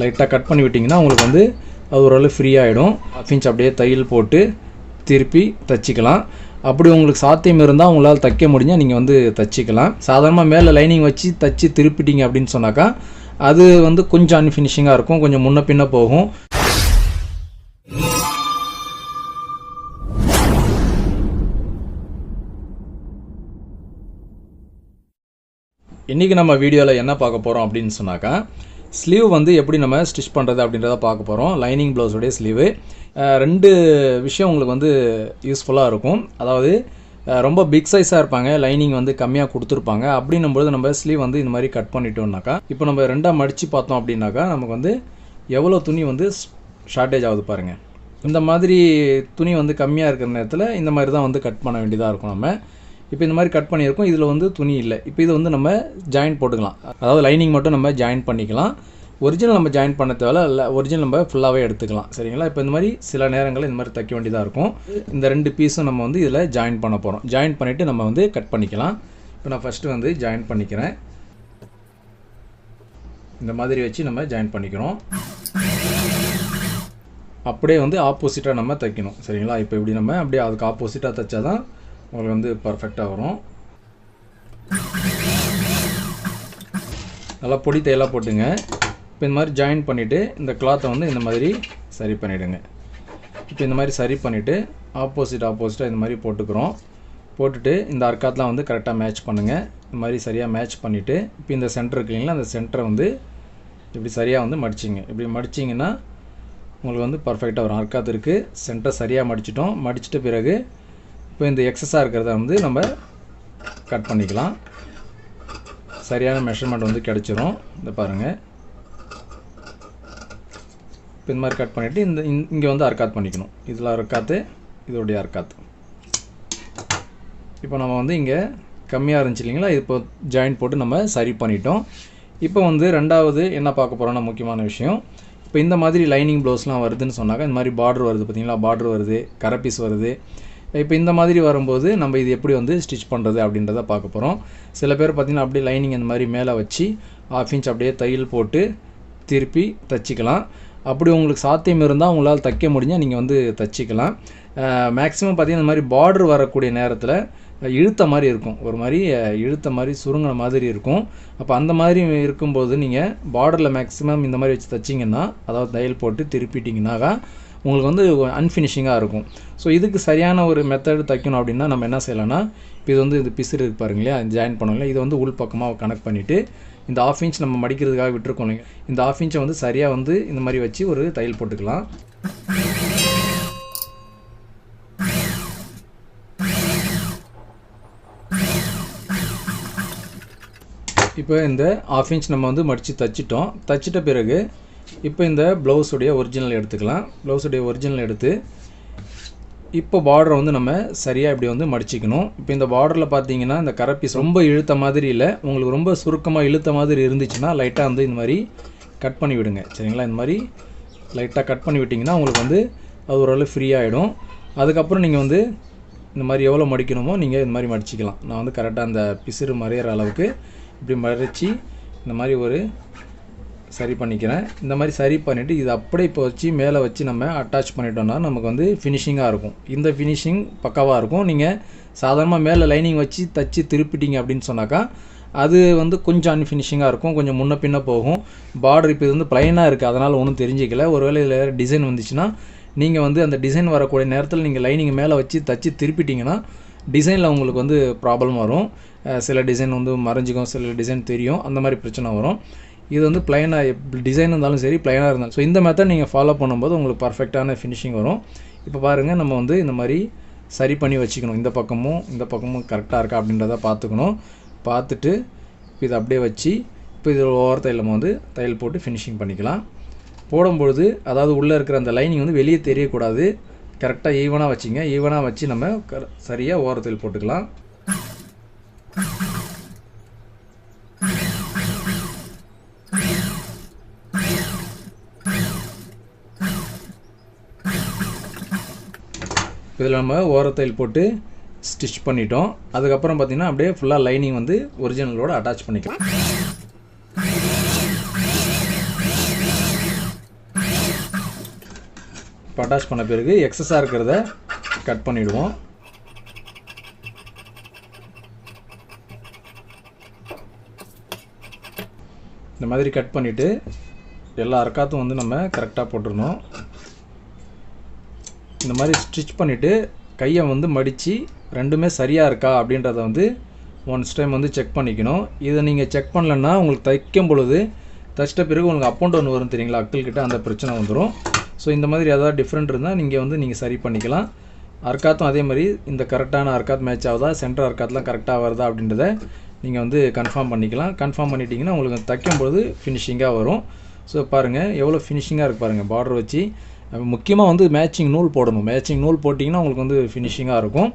லைட்டாக கட் பண்ணி விட்டிங்கன்னா உங்களுக்கு வந்து அது ஓரளவு ஃப்ரீ ஆகிடும் அப்படியே தையல் போட்டு திருப்பி தைச்சிக்கலாம். அப்படி உங்களுக்கு சாத்தியம் இருந்தால் உங்களால் தைக்க முடிஞ்சால் நீங்கள் வந்து தைச்சிக்கலாம். சாதாரணமாக மேலே லைனிங் வச்சு தச்சு திருப்பிட்டீங்க அப்படின்னு சொன்னாக்கா அது வந்து கொஞ்சம் அன்ஃபினிஷிங்காக இருக்கும். கொஞ்சம் முன்ன பின்ன போகும். இன்றைக்கி நம்ம வீடியோவில் என்ன பார்க்க போகிறோம் அப்படின்னு சொன்னாக்கா ஸ்லீவ் வந்து எப்படி நம்ம ஸ்டிச் பண்ணுறது அப்படின்றத பார்க்க போகிறோம் லைனிங் ப்ளவுஸோடைய ஸ்லீவு ரெண்டு விஷயம் உங்களுக்கு வந்து யூஸ்ஃபுல்லாக இருக்கும். அதாவது ரொம்ப பிக் சைஸாக இருப்பாங்க. லைனிங் வந்து கம்மியாக கொடுத்துருப்பாங்க. அப்படின்னும்போது நம்ம ஸ்லீவ் வந்து இந்த மாதிரி கட் பண்ணிட்டோம்னாக்கா இப்போ நம்ம ரெண்டாக மடித்து பார்த்தோம் அப்படின்னாக்கா நமக்கு வந்து எவ்வளோ துணி வந்து ஷார்ட்டேஜ் ஆகுது பாருங்கள் இந்த மாதிரி துணி வந்து கம்மியாக இருக்கிற நேரத்தில் இந்த மாதிரி தான் வந்து கட் பண்ண வேண்டியதாக இருக்கும் நம்ம. இப்போ இந்த மாதிரி கட் பண்ணியிருக்கோம். இதில் வந்து துணி இல்லை. இப்போ இது வந்து நம்ம ஜாயின் போட்டுக்கலாம். அதாவது லைனிங் மட்டும் நம்ம ஜாயின் பண்ணிக்கலாம். ஒரிஜினல் நம்ம ஜாயின் பண்ண தேவையில்ல. இல்லை ஒரிஜினல் நம்ம ஃபுல்லாகவே எடுத்துக்கலாம். சரிங்களா? இப்போ இந்த மாதிரி சில நேரங்களில் இந்த மாதிரி தைக்க வேண்டியதாக இருக்கும். இந்த ரெண்டு பீஸும் நம்ம வந்து இதில் ஜாயின் பண்ண போகிறோம் ஜாயின் பண்ணிவிட்டு நம்ம வந்து கட் பண்ணிக்கலாம். இப்போ நான் ஃபஸ்ட்டு வந்து ஜாயின் பண்ணிக்கிறேன். இந்த மாதிரி வச்சு நம்ம ஜாயின் பண்ணிக்கிறோம். அப்படியே வந்து ஆப்போசிட்டாக நம்ம தைக்கணும். சரிங்களா? இப்போ இப்படி நம்ம அப்படியே அதுக்கு ஆப்போசிட்டாக தைச்சா தான் உங்களுக்கு வந்து பர்ஃபெக்டாக வரும். நல்லா பொடி தையலாக போட்டுங்க. இப்போ இந்த மாதிரி ஜாயின் பண்ணிவிட்டு இந்த கிளாத்தை வந்து இந்த மாதிரி சரி பண்ணிவிடுங்க இப்போ இந்த மாதிரி சரி பண்ணிவிட்டு ஆப்போசிட் ஆப்போசிட்டாக இந்த மாதிரி போட்டுக்கிறோம். போட்டுட்டு இந்த அர்க்காத்தெலாம் வந்து கரெக்டாக மேட்ச் பண்ணுங்கள் இந்த மாதிரி சரியாக மேட்ச் பண்ணிவிட்டு இப்போ இந்த சென்டர் இருக்கு இல்லைங்களா அந்த சென்டரை வந்து இப்படி சரியாக வந்து மடிச்சிங்க. இப்படி மடிச்சிங்கன்னா உங்களுக்கு வந்து பர்ஃபெக்டாக வரும். அர்க்காத்து இருக்குது சென்டர் சரியாக மடிச்சிட்டோம். மடிச்சிட்ட பிறகு இப்போ இந்த எக்ஸஸாக இருக்கிறத வந்து நம்ம கட் பண்ணிக்கலாம். சரியான மெஷர்மெண்ட் வந்து கிடச்சிரும். இந்த பாருங்கள் இப்போ இந்த மாதிரி கட் பண்ணிவிட்டு இந்த இங்கே வந்து அர்க்காத் பண்ணிக்கணும். இதில் அர்க்காத்து இதோடைய அர்க்காத்து இப்போ நம்ம வந்து இங்கே கம்மியாக இருந்துச்சு இல்லைங்களா? இப்போ ஜாயின் போட்டு நம்ம சரி பண்ணிட்டோம். இப்போ வந்து ரெண்டாவது என்ன பார்க்க போகிறோன்னா முக்கியமான விஷயம். இப்போ இந்த மாதிரி லைனிங் ப்ளவுஸ்லாம் வருதுன்னு சொன்னாக்கா இந்த மாதிரி பார்டர் வருது பார்த்தீங்களா? பார்டர் வருது கரப்பீஸ் வருது. இப்போ இந்த மாதிரி வரும்போது நம்ம இது எப்படி வந்து ஸ்டிச் பண்ணுறது அப்படின்றத பார்க்க போகிறோம் சில பேர் பார்த்திங்கன்னா அப்படியே லைனிங் இந்த மாதிரி மேலே வச்சு ஆஃப் இன்ச் அப்படியே தையல் போட்டு திருப்பி தைச்சிக்கலாம். அப்படி உங்களுக்கு சாத்தியம் இருந்தால் உங்களால் தைக்க முடிஞ்சால் நீங்கள் வந்து தைச்சிக்கலாம். மேக்ஸிமம் பார்த்திங்கன்னா இந்த மாதிரி பார்டர் வரக்கூடிய நேரத்தில் இழுத்த மாதிரி இருக்கும். ஒரு மாதிரி இழுத்த மாதிரி சுருங்கின மாதிரி இருக்கும். அப்போ அந்த மாதிரி இருக்கும்போது நீங்கள் பார்டரில் மேக்ஸிமம் இந்த மாதிரி வச்சு தைச்சிங்கன்னா அதாவது தையல் போட்டு திருப்பிட்டிங்கனாக்கா உங்களுக்கு வந்து அன்ஃபினிஷிங்காக இருக்கும். ஸோ இதுக்கு சரியான ஒரு மெத்தட் தைக்கணும் அப்படின்னா நம்ம என்ன செய்யலாம்னா இப்போ இது வந்து இது பிசுறு இருக்கு பாருங்க இல்லையா ஜாயின் பண்ணோம் இல்லையா இதை வந்து உள் பக்கமாக கனெக்ட் பண்ணிவிட்டு இந்த ஆஃப் இன்ச் நம்ம மடிக்கிறதுக்காக விட்டுருக்கோம் இல்லைங்க. இந்த ஆஃப் இன்ச்சை வந்து சரியாக வந்து இந்த மாதிரி வச்சு ஒரு தையல் போட்டுக்கலாம். இப்போ இந்த ஆஃப் இன்ச் நம்ம வந்து மடித்து தச்சிட்டோம். தச்சிட்ட பிறகு இப்போ இந்த ப்ளவுஸுடைய ஒரிஜினல் எடுத்துக்கலாம். ப்ளவுஸுடைய ஒரிஜினல் எடுத்து இப்போ பார்டரை வந்து நம்ம சரியாக இப்படி வந்து மடிச்சிக்கணும். இப்போ இந்த பார்டரில் பார்த்தீங்கன்னா இந்த கரப்பீஸ் ரொம்ப இழுத்த மாதிரி இல்லை. உங்களுக்கு ரொம்ப சுருக்கமாக இழுத்த மாதிரி இருந்துச்சுன்னா லைட்டாக வந்து இந்த மாதிரி கட் பண்ணி விடுங்க. சரிங்களா? இந்த மாதிரி லைட்டாக கட் பண்ணி விட்டிங்கன்னா உங்களுக்கு வந்து அது ஓரளவு ஃப்ரீயாகிடும் அதுக்கப்புறம் நீங்கள் வந்து இந்த மாதிரி எவ்வளோ மடிக்கணுமோ நீங்கள் இந்த மாதிரி மடிச்சிக்கலாம். நான் வந்து கரெக்டாக அந்த பிசிறு மறையிற அளவுக்கு இப்படி மறைச்சி இந்த மாதிரி ஒரு சரி பண்ணிக்கிறேன். இந்த மாதிரி சரி பண்ணிவிட்டு இது அப்படியே இப்போ வச்சு மேலே வச்சு நம்ம அட்டாச் பண்ணிட்டோம்னா நமக்கு வந்து ஃபினிஷிங்காக இருக்கும். இந்த ஃபினிஷிங் பக்காவாக இருக்கும். நீங்கள் சாதாரணமாக மேலே லைனிங் வச்சு தச்சு திருப்பிட்டீங்க அப்படின்னு சொன்னாக்கா அது வந்து கொஞ்சம் அன்ஃபினிஷிங்காக இருக்கும். கொஞ்சம் முன்ன பின்ன போகும். பார்டர் இப்போ இது வந்து ப்ளைனாக இருக்குது அதனால் ஒன்றும் தெரிஞ்சிக்கல. ஒருவேளை இதில் வேறு டிசைன் வந்துச்சுன்னா நீங்கள் வந்து அந்த டிசைன் வரக்கூடிய நேரத்தில் நீங்கள் லைனிங் மேலே வச்சு தச்சு திருப்பிட்டிங்கன்னா டிசைனில் உங்களுக்கு வந்து ப்ராப்ளம் வரும். சில டிசைன் வந்து மறைஞ்சிக்கும். சில டிசைன் தெரியும். அந்த மாதிரி பிரச்சனை வரும். இது வந்து பிளைனாக டிசைன் இருந்தாலும் சரி பிளைனாக இருந்தாலும் ஸோ இந்த மெத்தட் நீங்கள் ஃபாலோ பண்ணும்போது உங்களுக்கு பர்ஃபெக்டான ஃபினிஷிங் வரும். இப்போ பாருங்கள் நம்ம வந்து இந்த மாதிரி சரி பண்ணி வச்சுக்கணும். இந்த பக்கமும் இந்த பக்கமும் கரெக்டாக இருக்கா அப்படின்றத பார்த்துக்கணும். பார்த்துட்டு இப்போ இதை அப்படியே வச்சு இப்போ இது ஓரத்தையில் நம்ம வந்து தையல் போட்டு ஃபினிஷிங் பண்ணிக்கலாம். போடும்பொழுது அதாவது உள்ளே இருக்கிற அந்த லைனிங் வந்து வெளியே தெரியக்கூடாது. கரெக்டாக ஈவனாக வச்சுங்க. ஈவனாக வச்சு நம்ம சரியாக ஓரத்தில் போட்டுக்கலாம். இதில் நம்ம ஓரத்தையில் போட்டு ஸ்டிச் பண்ணிட்டோம். அதுக்கப்புறம் பார்த்திங்கன்னா அப்படியே ஃபுல்லாக லைனிங் வந்து ஒரிஜினலோடு அட்டாச் பண்ணிக்கலாம். இப்போ அட்டாச் பண்ண பிறகு எக்ஸஸாக இருக்கிறத கட் பண்ணிவிடுவோம் இந்த மாதிரி கட் பண்ணிவிட்டு எல்லா அறக்காத்தும் வந்து நம்ம கரெக்டாக போட்டுருணும் இந்த மாதிரி ஸ்டிச் பண்ணிவிட்டு கையை வந்து மடித்து ரெண்டுமே சரியாக இருக்கா அப்படின்றத வந்து ஒன்ஸ் டைம் வந்து செக் பண்ணிக்கணும். இதை நீங்கள் செக் பண்ணலன்னா உங்களுக்கு தைக்கும் பொழுது தைச்சிட்ட பிறகு உங்களுக்கு அப் அண்ட் டவுன் வரும் தெரியுங்களா? அக்கள் கிட்ட அந்த பிரச்சனை வந்துடும் ஸோ இந்த மாதிரி ஏதாவது டிஃப்ரெண்ட் இருந்தால் நீங்கள் வந்து நீங்கள் சரி பண்ணிக்கலாம். அர்க்காத்தும் அதே மாதிரி இந்த கரெக்டான அர்க்காத் மேட்ச் ஆகுதா? சென்டர் அர்க்காத்லாம் கரெக்டாக வருதா அப்படின்றத நீங்கள் வந்து கன்ஃபார்ம் பண்ணிக்கலாம். கன்ஃபார்ம் பண்ணிட்டீங்கன்னா உங்களுக்கு தைக்கும் பொழுது ஃபினிஷிங்காக வரும். ஸோ பாருங்கள் எவ்வளோ ஃபினிஷிங்காக இருக்குது பாருங்கள் பார்டர் வச்சு. முக்கியமாக வந்து மேட்சிங் நூல் போடணும். மேட்சிங் நூல் போட்டிங்கன்னா உங்களுக்கு வந்து ஃபினிஷிங்காக இருக்கும்.